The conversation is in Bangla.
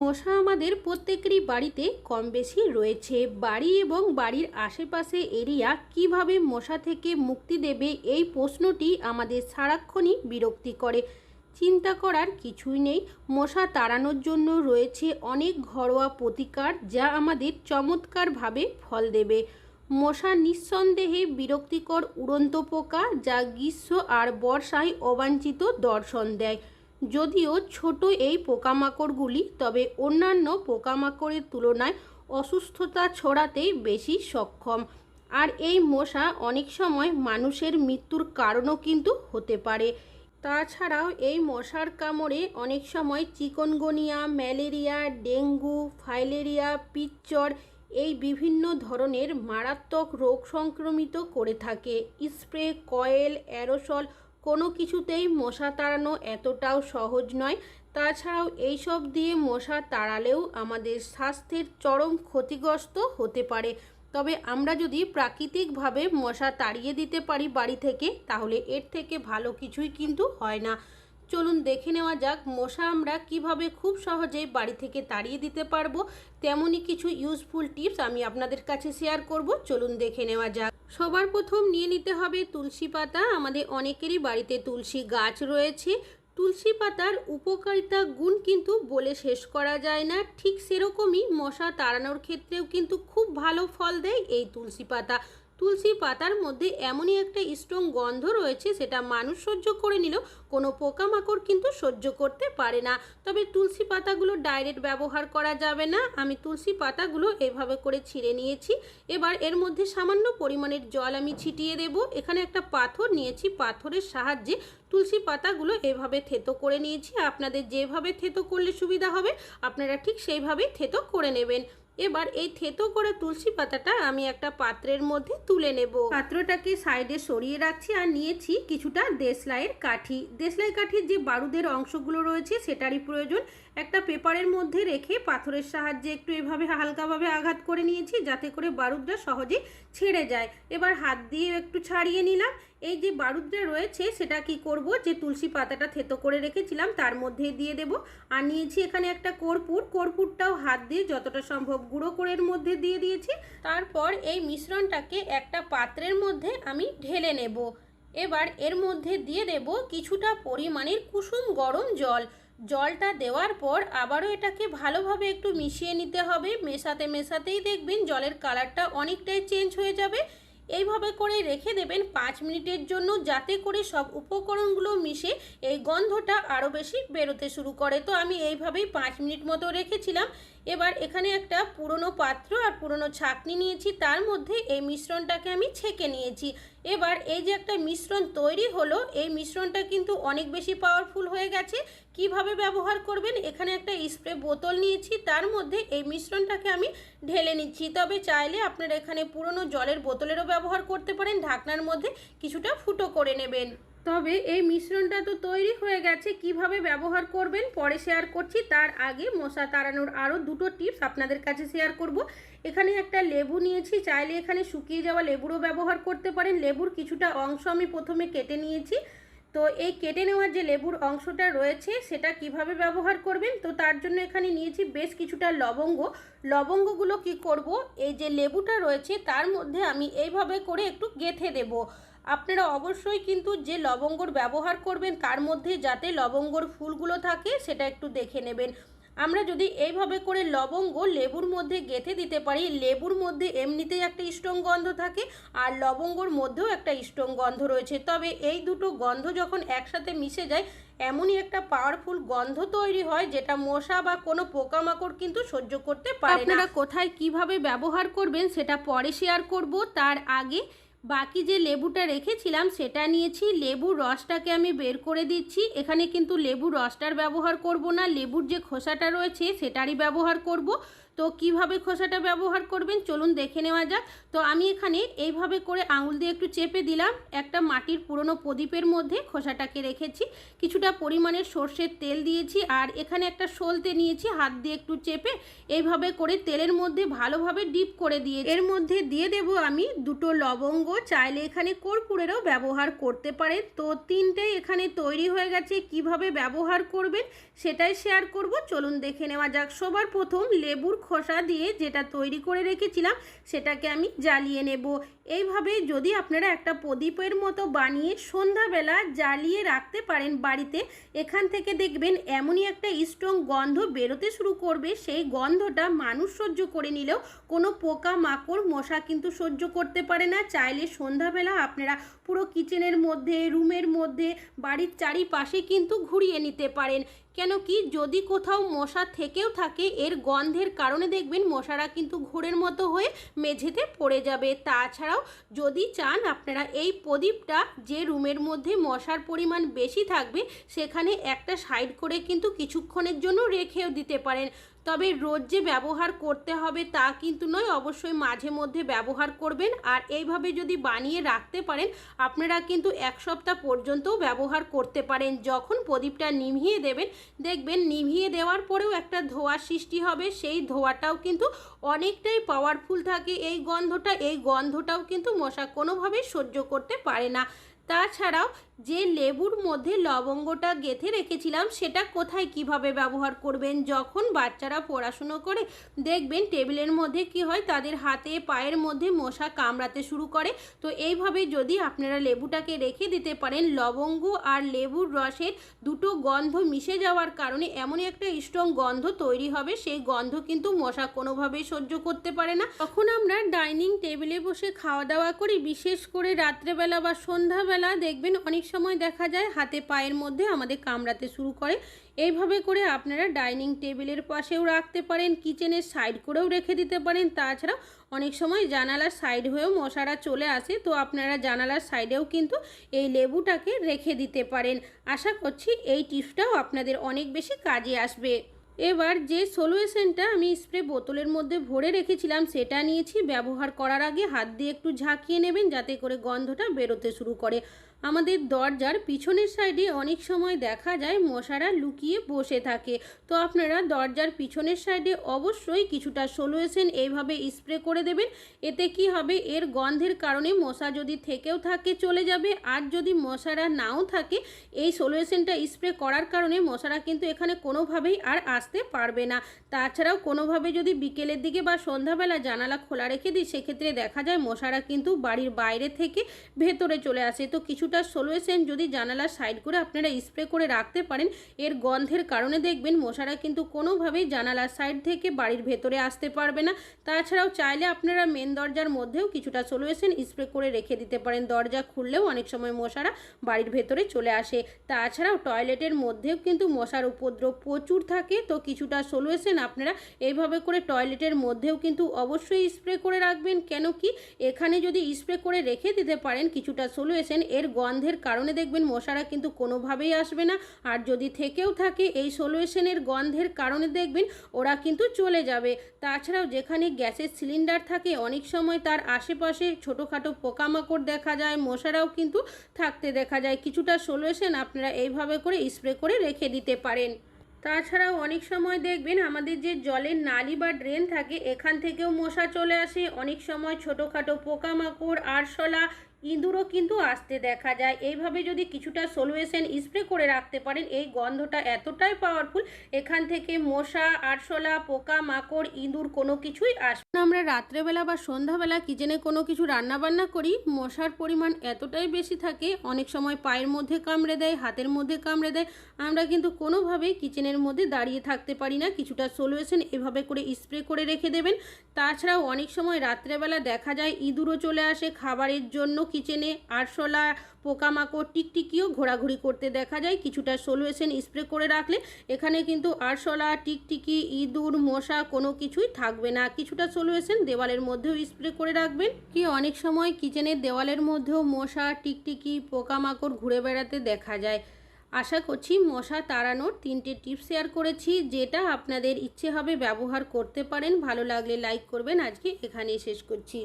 মশা আমাদের প্রত্যেকেরই বাড়িতে কম বেশি রয়েছে। বাড়ি এবং বাড়ির আশেপাশে এরিয়া কীভাবে মশা থেকে মুক্তি দেবে এই প্রশ্নটি আমাদের সারাক্ষণই বিরক্তি করে। চিন্তা করার কিছুই নেই। মশা তাড়ানোর জন্য রয়েছে অনেক ঘরোয়া প্রতিকার যা আমাদের চমৎকারভাবে ফল দেবে। মশা নিঃসন্দেহে বিরক্তিকর উড়ন্ত পোকা যা গ্রীষ্ম আর বর্ষায় অবাঞ্ছিত দর্শন দেয়। যদিও ছোট এই পোকামাকড়গুলি, তবে অন্যান্য পোকামাকড়ের তুলনায় অসুস্থতা ছড়াতেই বেশি সক্ষম। আর এই মশা অনেক সময় মানুষের মৃত্যুর কারণও কিন্তু হতে পারে। তাছাড়াও এই মশার কামড়ে অনেক সময় চিকনগনিয়া, ম্যালেরিয়া, ডেঙ্গু, ফাইলেরিয়া, পিচ্চর এই বিভিন্ন ধরনের মারাত্মক রোগ সংক্রমিত করে থাকে। স্প্রে, কয়েল, অ্যারোসল কোনো কিছুতেই মশা তাড়ানো এতটাও সহজ নয়। তাছাড়াও এইসব দিয়ে মশা তাড়ালেও আমাদের স্বাস্থ্যের চরম ক্ষতিগ্রস্ত হতে পারে। তবে আমরা যদি প্রাকৃতিকভাবে মশা তাড়িয়ে দিতে পারি বাড়ি থেকে, তাহলে এর থেকে ভালো কিছুই কিন্তু হয় না। চলুন দেখে নেওয়া যাক, মশা আমরা কীভাবে খুব সহজেই বাড়ি থেকে তাড়িয়ে দিতে পারব। তেমনই কিছু ইউজফুল টিপস আমি আপনাদের কাছে শেয়ার করব। চলুন দেখে নেওয়া যাক। সবার প্রথম নিয়ে নিতে হবে তুলসী পাতা। আমাদের অনেকেরই বাড়িতে তুলসী গাছ রয়েছে। তুলসী পাতার উপকারিতা গুণ কিন্তু বলে শেষ করা যায় না। ঠিক সেরকমই মশা তাড়ানোর ক্ষেত্রেও কিন্তু খুব ভালো ফল দেয় এই তুলসী পাতা। তুলসী পাতার মধ্যে এমনই একটা স্ট্রং গন্ধ রয়েছে, সেটা মানুষ সহ্য করে নিলেও কোনো পোকামাকড় কিন্তু সহ্য করতে পারে না। তবে তুলসী পাতাগুলো ডাইরেক্ট ব্যবহার করা যাবে না। আমি তুলসী পাতাগুলো এভাবে করে ছিঁড়ে নিয়েছি। এবার এর মধ্যে সামান্য পরিমাণের জল আমি ছিটিয়ে দেব। এখানে একটা পাথর নিয়েছি। পাথরের সাহায্যে তুলসী পাতাগুলো এভাবে থেতো করে নিয়েছি। আপনাদের যেভাবে থেতো করলে সুবিধা হবে, আপনারা ঠিক সেইভাবেই থেতো করে নেবেন। এবার এই থেতো করে তুলসী পাতাটা আমি একটা পাত্রের মধ্যে তুলে নেব। পাত্রটাকে সাইডে সরিয়ে রাখছি আর নিয়েছি কিছুটা দেশলাইয়ের কাঠি। দেশলাই কাঠির যে বারুদের অংশগুলো রয়েছে সেটারই প্রয়োজন। একটা পেপারের মধ্যে রেখে পাথরের সাহায্যে একটু এভাবে হালকাভাবে আঘাত করে নিয়েছি, যাতে করে বারুদটা সহজে ছেড়ে যায়। এবার হাত দিয়ে একটু ছাড়িয়ে নিলাম। এই যে বারুদটা রয়েছে, সেটা কি করব? যে তুলসী পাতাটা থেতো করে রেখেছিলাম, তার মধ্যে দিয়ে দেব। আর নিয়েছি এখানে একটা কর্পূর। কর্পূরটাও হাত দিয়ে যতটা সম্ভব গুঁড়ো করে এর মধ্যে দিয়ে দিয়েছি। তারপর এই মিশ্রণটাকে একটা পাত্রের মধ্যে আমি ঢেলে নেব। এবার এর মধ্যে দিয়ে দেব কিছুটা পরিমাণের কুসুম গরম জল। জলটা দেওয়ার পর আবারও এটাকে ভালোভাবে একটু মিশিয়ে নিতে হবে। মেশাতে মেশাতেই দেখবেন জলের কালারটা অনেকটাই চেঞ্জ হয়ে যাবে। এইভাবে করে রেখে দেবেন পাঁচ মিনিটের জন্য যাতে করে সব উপকরণগুলো মিশে এই গন্ধটা আরও বেশি বেরোতে শুরু করে। তো আমি এইভাবেই পাঁচ মিনিট মতো রেখেছিলাম। এবার এখানে একটা পুরনো পাত্র আর পুরনো ছাকনি নিয়েছি। তার মধ্যে এই মিশ্রণটাকে আমি ছেঁকে নিয়েছি। এবার এই যে একটা মিশ্রণ তৈরি হলো, এই মিশ্রণটা কিন্তু অনেক বেশি পাওয়ারফুল হয়ে গেছে। কীভাবে ব্যবহার করবেন? এখানে একটা স্প্রে বোতল নিয়েছি, তার মধ্যে এই মিশ্রণটাকে আমি ঢেলে নিচ্ছি। তবে চাইলে আপনারা এখানে পুরনো জলের বোতলেরও ব্যবহার করতে পারেন, ঢাকনার মধ্যে কিছুটা ফুটো করে নেবেন। তবে এই মিশ্রণটা তো তৈরি হয়ে গেছে, কীভাবে ব্যবহার করবেন পরে শেয়ার করছি, তার আগে মশা তাড়ানোর আরও দুটো টিপস আপনাদের কাছে শেয়ার করব। এখানে একটা লেবু নিয়েছি, চাইলে এখানে শুকিয়ে যাওয়া লেবুরও ব্যবহার করতে পারেন। লেবুর কিছুটা অংশ আমি প্রথমে কেটে নিয়েছি। তো এই কেটে নেওয়ার যে লেবুর অংশটা রয়েছে, সেটা কীভাবে ব্যবহার করবেন? তো তার জন্য এখানে নিয়েছি বেশ কিছুটা লবঙ্গ। লবঙ্গগুলো কি করব? এই যে লেবুটা রয়েছে, তার মধ্যে আমি এইভাবে করে একটু গেথে দেব। আপনারা অবশ্যই কিন্তু যে লবঙ্গর ব্যবহার করবেন, তার মধ্যে যাতে লবঙ্গর ফুলগুলো থাকে, সেটা একটু দেখে নেবেন। আমরা যদি এইভাবে করে লবঙ্গ লেবুর মধ্যে গেঁথে দিতে পারি, লেবুর মধ্যে এমনিতেই একটা স্ট্রং গন্ধ থাকে, আর লবঙ্গর মধ্যেও একটা স্ট্রং গন্ধ রয়েছে। তবে এই দুটো গন্ধ যখন একসাথে মিশে যায়, এমনই একটা পাওয়ারফুল গন্ধ তৈরি হয়, যেটা মশা বা কোনো পোকামাকড় কিন্তু সহ্য করতে পারে আপনারা কোথায় কীভাবে ব্যবহার করবেন, সেটা পরে শেয়ার করব। তার আগে বাকি যে লেবুটা রেখেছিলাম, সেটা নিয়েছি। লেবুর রসটাকে আমি বের করে দিচ্ছি। এখানে কিন্তু লেবুর রসটার ব্যবহার করব না। লেবুর যে খোসাটা রয়েছে, সেটারই ব্যবহার করব। তো কীভাবে খোসাটা ব্যবহার করবেন? চলুন দেখে নেওয়া যাক। তো আমি এখানে এইভাবে করে আঙুল দিয়ে একটু চেপে দিলাম। একটা মাটির পুরনো প্রদীপের মধ্যে খোসাটাকে রেখেছি। কিছুটা পরিমাণের সর্ষের তেল দিয়েছি আর এখানে একটা সলতে নিয়েছি। হাত দিয়ে একটু চেপে এইভাবে করে তেলের মধ্যে ভালোভাবে ডিপ করে দিয়ে এর মধ্যে দিয়ে দেব আমি দুটো লবঙ্গ। চাইলে এখানে কর্পূরেরও ব্যবহার করতে পারে তো তিনটেই এখানে তৈরি হয়ে গেছে। কীভাবে ব্যবহার করবেন সেটাই শেয়ার করব। চলুন দেখে নেওয়া যাক। সবার প্রথম লেবুর খোসা দিয়ে যেটা তৈরি করে রেখেছিলাম সেটাকে আমি জ্বালিয়ে নেব। এইভাবে যদি আপনারা একটা প্রদীপের মতো বানিয়ে সন্ধ্যাবেলা জ্বালিয়ে রাখতে পারেন বাড়িতে, এখান থেকে দেখবেন এমনই একটা স্ট্রং গন্ধ বেরোতে শুরু করবে। সেই গন্ধটা মানুষ সহ্য করে নিলেও কোনো পোকা মাকড় মশা কিন্তু সহ্য করতে পারে না। চাইলে সন্ধ্যাবেলা আপনারা পুরো কিচেনের মধ্যে, রুমের মধ্যে, বাড়ির চারিপাশে কিন্তু ঘুরিয়ে নিতে পারেন। কেন কি যদি কোথাও মশা থেকেও থাকে, এর গন্ধের কারণে দেখবেন মশারা কিন্তু ঘোরের মতো হয়ে মেঝেতে পড়ে যাবে। তাছাড়াও যদি চান আপনারা এই প্রদীপটা যে রুমের মধ্যে মশার পরিমাণ বেশি থাকবে, সেখানে একটা সাইড করে কিন্তু কিছুক্ষণের জন্য রেখেও দিতে পারেন। তবে রোজ যে ব্যবহার করতে হবে তা কিন্তু নয়, অবশ্যই মাঝে মধ্যে ব্যবহার করবেন। আর এইভাবে যদি বানিয়ে রাখতে পারেন, আপনারা কিন্তু এক সপ্তাহ পর্যন্তও ব্যবহার করতে পারেন। যখন প্রদীপটা নিভিয়ে দেবেন, দেখবেন নিভিয়ে দেওয়ার পরেও একটা ধোয়া সৃষ্টি হবে। সেই ধোয়াটাও কিন্তু অনেকটাই পাওয়ারফুল থাকে। এই গন্ধটা, এই গন্ধটাও কিন্তু মশা কোনোভাবেই সহ্য করতে পারে না। তাছাড়াও যে লেবুর মধ্যে লবঙ্গটা গেঁথে রেখেছিলাম, সেটা কোথায় কীভাবে ব্যবহার করবেন? যখন বাচ্চারা পড়াশুনো করে দেখবেন টেবিলের মধ্যে কি হয়, তাদের হাতে পায়ের মধ্যে মশা কামড়াতে শুরু করে। তো এইভাবে যদি আপনারা লেবুটাকে রেখে দিতে পারেন, লবঙ্গ আর লেবুর রসের দুটো গন্ধ মিশে যাওয়ার কারণে এমনই একটা স্ট্রং গন্ধ তৈরি হবে, সেই গন্ধ কিন্তু মশা কোনোভাবেই সহ্য করতে পারে না। তখন আমরা ডাইনিং টেবিলে বসে খাওয়া দাওয়া করি, বিশেষ করে রাত্রেবেলা বা সন্ধ্যাবেলা। দেখবেন অনেক সময় দেখা যায় হাতে পায়ের মধ্যে আমাদের কামড়াতে শুরু করে। এইভাবে করে আপনারা ডাইনিং টেবিলের পাশেও রাখতে পারেন, কিচেনের সাইড করেও রেখে দিতে পারেন। তাছাড়াও অনেক সময় জানালার সাইড হয়েও মশারা চলে আসে, তো আপনারা জানালার সাইডেও কিন্তু এই লেবুটাকে রেখে দিতে পারেন। আশা করছি এই টিপসটাও আপনাদের অনেক বেশি কাজে আসবে। এবার যে সলিউশনটা আমি স্প্রে বোতলের মধ্যে ভরে রেখেছিলাম, সেটা নিয়েছি। ব্যবহার করার আগে হাত দিয়ে একটু ঝাঁকিয়ে নেবেন, যাতে করে গন্ধটা বেরোতে শুরু করে। আমাদের দরজার পিছনের সাইডে অনেক সময় দেখা যায় মশারা লুকিয়ে বসে থাকে। তো আপনারা দরজার পিছনের সাইডে অবশ্যই কিছুটা সলিউশন এইভাবে স্প্রে করে দেবেন। এতে কি হবে? এর গন্ধের কারণে মশা যদি থেকেও থাকে চলে যাবে, আর যদি মশারা নাও থাকে, এই সলিউশনটা স্প্রে করার কারণে মশারা কিন্তু এখানে কোনোভাবেই আর আসতে পারবে না। তাছাড়াও কোনোভাবে যদি বিকেলের দিকে বা সন্ধ্যাবেলা জানালা খোলা রেখে দিই, সেক্ষেত্রে দেখা যায় মশারা কিন্তু বাড়ির বাইরে থেকে ভেতরে চলে আসে। তো কিছুটা সলিউশন যদি জানালার সাইড করে আপনারা স্প্রে করে রাখতে পারেন, এর গন্ধের কারণে দেখবেন মশারা কিন্তু কোনোভাবেই জানালার সাইড থেকে বাড়ির ভেতরে আসতে পারবে না। তাছাড়াও চাইলে আপনারা মেন দরজার মধ্যেও কিছুটা সলিউশন স্প্রে করে রেখে দিতে পারেন। দরজা খুললেও অনেক সময় মশারা বাড়ির ভেতরে চলে আসে। তাছাড়াও টয়লেটের মধ্যেও কিন্তু মশার উপদ্রব প্রচুর থাকে, তো কিছুটা সলিউশন আপনারা এইভাবে করে টয়লেটের মধ্যেও কিন্তু অবশ্যই স্প্রে করে রাখবেন। কেন কি? এখানে যদি স্প্রে করে রেখে দিতে পারেন কিছুটা সলিউশন এর গন্ধের কারণে দেখবেন মশারা কিন্তু কোনোভাবেই আসবে না। আর যদি থেকেও থাকে এই সলিউশনের গন্ধের কারণে দেখবেন ওরা কিন্তু চলে যাবে। তাছাড়াও যেখানে গ্যাসের সিলিন্ডার থাকে, অনেক সময় তার আশেপাশে ছোটোখাটো পোকামাকড় দেখা যায়, মশারাও কিন্তু থাকতে দেখা যায়। কিছুটা সলিউশন আপনারা এইভাবে করে স্প্রে করে রেখে দিতে পারেন। তাছাড়াও অনেক সময় দেখবেন আমাদের যে জলের নালি বা ড্রেন থাকে, এখান থেকেও মশা চলে আসে। অনেক সময় ছোটোখাটো পোকামাকড়, আরশোলা ইঁদুরও কিন্তু আসতে দেখা যায়। এইভাবে যদি কিছুটা সলিউশন স্প্রে করে রাখতে পারেন, এই গন্ধটা এতটাই পাওয়ারফুল এখান থেকে মশা, আরশোলা, পোকা, মাকড়, ইঁদুর কোনো কিছুই আসবে। আমরা রাত্রেবেলা বা সন্ধ্যাবেলা কিচেনে কোনো কিছু রান্না বান্না করি? মশার পরিমাণ এতটাই বেশি থাকে, অনেক সময় পায়ের মধ্যে কামড়ে দেয়, হাতের মধ্যে কামড়ে দেয়। আমরা কিন্তু কোনোভাবেই কিচেনের মধ্যে দাঁড়িয়ে থাকতে পারি না। কিছুটা সলিউশন এভাবে করে স্প্রে করে রেখে দেবেন। তাছাড়াও অনেক সময় রাত্রেবেলা দেখা যায় ইঁদুরও চলে আসে খাবারের জন্য। কিচেনে আরশোলা পোকামাকড় টিকটিকিও ঘোরাঘুরি করতে দেখা যায়। কিছুটা সলিউশন স্প্রে করে রাখলে এখানে কিন্তু আরশোলা, টিকটিকি, ইঁদুর, মশা কোনো কিছুই থাকবে না। কিছুটা সলিউশন দেওয়ালের মধ্যেও স্প্রে করে রাখবেন। কি অনেক সময় কিচেনের দেওয়ালের মধ্যেও মশা, টিকটিকি, পোকামাকড় ঘুরে বেড়াতে দেখা যায়। আশা করছি মশা তাড়ানোর তিনটে টিপস শেয়ার করেছি, যেটা আপনাদের ইচ্ছে হবে ব্যবহার করতে পারেন। ভালো লাগলে লাইক করবেন। আজকে এখানেই শেষ করছি।